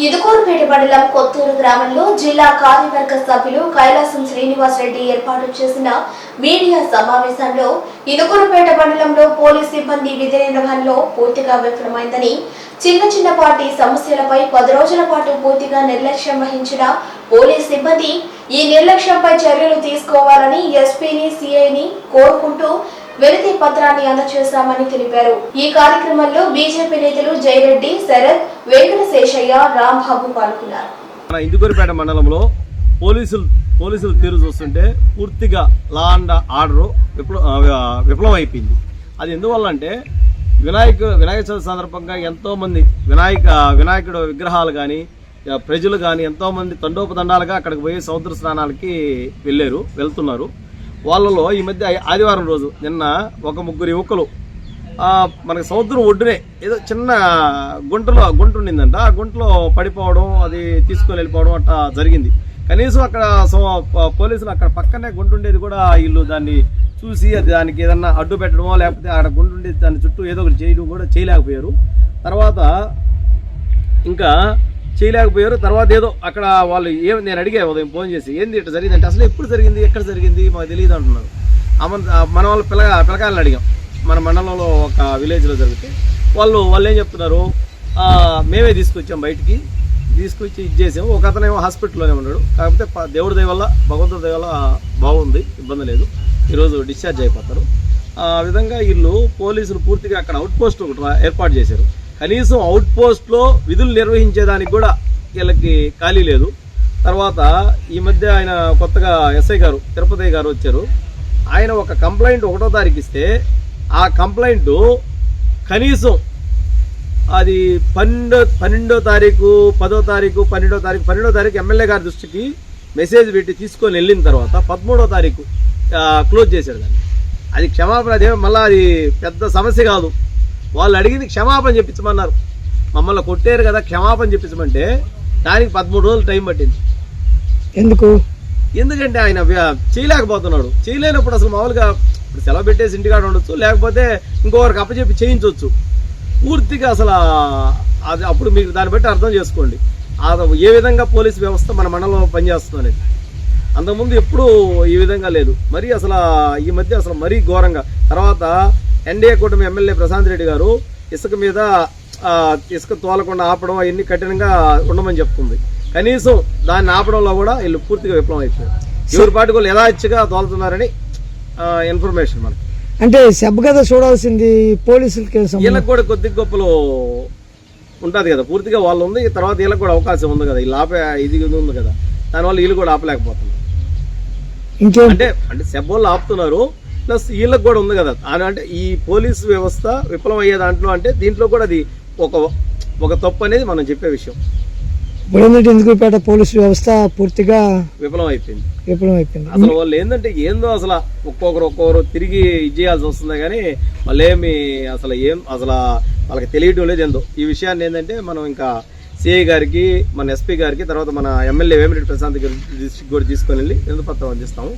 ఇదుకూరుపేట మండలం కొత్తూరు గ్రామంలో జిల్లా కార్యవర్గ సభ్యులు కైలాసం శ్రీనివాస్ రెడ్డి ఏర్పాటు చేసిన మీడియా సమావేశంలో ఇదుకూరుపేట మండలంలో పోలీస్ సిబ్బంది విధి నిర్వహణలో పూర్తిగా విఫలమైందని చిన్న చిన్నపాటి సమస్యలపై పది రోజుల పాటు పూర్తిగా నిర్లక్ష్యం వహించిన పోలీస్ సిబ్బంది ఈ నిర్లక్ష్యంపై చర్యలు తీసుకోవాలని ఎస్పీని సిఐని కోరుకుంటూ వినతి పత్రాన్ని అందజేశామని తెలిపారు. ఈ కార్యక్రమంలో బీజేపీ నేతలు జయరెడ్డి శరత్ వెంకట శేషయ్య రాంబాబు పాల్గొన్నారు. మన ఇందుకూరుపేట మండలంలో పోలీసులు పోలీసులు తీరు చూస్తుంటే పూర్తిగా లా అండ్ ఆర్డర్ విప్లవ విఫలం అయిపోయింది అది ఎందువల్ల అంటే వినాయక వినాయక చవితి సందర్భంగా ఎంతోమంది వినాయక వినాయకుడు విగ్రహాలు కానీ ప్రజలు కానీ ఎంతోమంది తండోపదండాలుగా అక్కడికి పోయి సముద్ర స్నానాలకి వెళ్ళారు వెళ్తున్నారు. వాళ్ళలో ఈ మధ్య ఆదివారం రోజు నిన్న ఒక ముగ్గురు యువకులు మనకి సముద్రం ఒడ్డునే ఏదో చిన్న గుంటలో గుంట ఉండిందంట. ఆ గుంటలో పడిపోవడం అది తీసుకొని వెళ్ళిపోవడం అట్లా జరిగింది. కనీసం అక్కడ పోలీసులు అక్కడ పక్కనే గుంటుండేది కూడా వీళ్ళు దాన్ని చూసి అది దానికి ఏదన్నా అడ్డు పెట్టడమో లేకపోతే అక్కడ గుండు ఉండేది దాని చుట్టూ ఏదో ఒకటి చేయడం కూడా చేయలేకపోయారు. తర్వాత ఇంకా చేయలేకపోయారు. తర్వాత ఏదో అక్కడ వాళ్ళు ఏం నేను అడిగా ఉదయం ఫోన్ చేసి ఏంది ఇట్లా జరిగిందంటే అసలు ఎప్పుడు జరిగింది? ఎక్కడ జరిగింది? మాకు తెలియదు అంటున్నారు. అమన్ మన వాళ్ళు పిల్లగా పిల్లకాయలను అడిగాం. మన మండలంలో ఒక విలేజ్లో జరిగితే వాళ్ళు వాళ్ళు ఏం చెప్తున్నారు? మేమే తీసుకొచ్చాం బయటికి. తీసుకొచ్చి ఇది చేసాము. ఒక అతనేమో హాస్పిటల్లోనే ఉన్నాడు. కాకపోతే దేవుడి దయ వల్ల భగవంతుడి దయ వల్ల బాగుంది. ఇబ్బంది లేదు. ఈరోజు డిశ్చార్జ్ అయిపోతారు. ఆ విధంగా వీళ్ళు పోలీసులు పూర్తిగా అక్కడ అవుట్ పోస్ట్ ఒకటి ఏర్పాటు చేశారు. కనీసం అవుట్ పోస్ట్లో విధులు నిర్వహించేదానికి కూడా వీళ్ళకి ఖాళీ లేదు. తర్వాత ఈ మధ్య ఆయన కొత్తగా ఎస్ఐ గారు తిరుపతి గారు వచ్చారు. ఆయన ఒక కంప్లైంట్ ఒకటో తారీఖు ఇస్తే ఆ కంప్లైంట్ కనీసం అది పన్నెండో పన్నెండో తారీఖు పదో తారీఖు పన్నెండో తారీఖు పన్నెండో తారీఖు ఎమ్మెల్యే గారి దృష్టికి మెసేజ్ పెట్టి తీసుకొని వెళ్ళిన తర్వాత పదమూడో తారీఖు క్లోజ్ చేశారు దాన్ని. అది క్షమాపణ అదే మళ్ళీ అది పెద్ద సమస్య కాదు. వాళ్ళు అడిగింది క్షమాపణ చెప్పించమన్నారు. మమ్మల్ని కొట్టారు కదా క్షమాపణ చెప్పించమంటే దానికి పదమూడు రోజులు టైం పట్టింది. ఎందుకు? ఎందుకంటే ఆయన చేయలేకపోతున్నాడు. చేయలేనప్పుడు అసలు మామూలుగా ఇప్పుడు సెలవు పెట్టేసి ఇంటికాడ ఉండొచ్చు లేకపోతే ఇంకొకరికి అప్పచెప్పి చేయించవచ్చు పూర్తిగా అసలు అది అప్పుడు మీరు దాన్ని బట్టి అర్థం చేసుకోండి. ఆ ఏ విధంగా పోలీస్ వ్యవస్థ మన మండలంలో పనిచేస్తుంది అనేది. అంతకుముందు ఎప్పుడూ ఈ విధంగా లేదు. మరి అసలు ఈ మధ్య అసలు మరీ ఘోరంగా. తర్వాత ఎన్డీఏ కూటమి ఎమ్మెల్యే ప్రశాంత్ రెడ్డి గారు ఇసుక మీద ఇసుక తోలకుండా ఆపడం అవన్నీ కఠినంగా ఉండమని చెప్తుంది. కనీసం దాన్ని ఆపడంలో కూడా వీళ్ళు పూర్తిగా విఫలం అయిపోయారు ఎవరి పాటికి వాళ్ళు యథాచ్ఛగా తోలుతున్నారని ఇన్ఫర్మేషన్ మనకి. అంటే కదా చూడాల్సింది పోలీసులకి సంబంధం. వీళ్ళకి కూడా కొద్ది గొప్పలు ఉంటుంది కదా. పూర్తిగా వాళ్ళు ఉంది తర్వాత వీళ్ళకి కూడా అవకాశం ఉంది కదా. వీళ్ళు ఆపే ఇది ఉంది కదా. దానివల్ల వీళ్ళు కూడా ఆపలేకపోతున్నారు. అంటే అంటే సెబ్బోళ్ళు ఆపుతున్నారు. ప్లస్ వీళ్ళకి కూడా ఉంది కదా. అంటే ఈ పోలీస్ వ్యవస్థ విఫలం అయ్యే దాంట్లో అంటే దీంట్లో కూడా అది ఒక ఒక తప్పు అనేది మనం చెప్పే విషయం. ఇందుకుపేట పోలీసు వ్యవస్థ పూర్తిగా విఫలం అయిపోయింది విఫలం అయిపోయింది అసలు వాళ్ళు ఏంటంటే ఏందో అసలు ఒక్కొక్కరు ఒక్కొక్కరు తిరిగి ఇది చేయాల్సి వస్తుంది కానీ వాళ్ళు ఏమి అసలు ఏం అసలు వాళ్ళకి తెలియటం లేదు ఏందో. ఈ విషయాన్ని ఏంటంటే మనం ఇంకా సిఐ గారికి మన ఎస్పీ గారికి తర్వాత మన ఎమ్మెల్యే వేమిరెడ్డి ప్రశాంత్ గారి దృష్టికి కూడా తీసుకొని వెళ్ళి ఎందుకు పత్రం అందిస్తాము.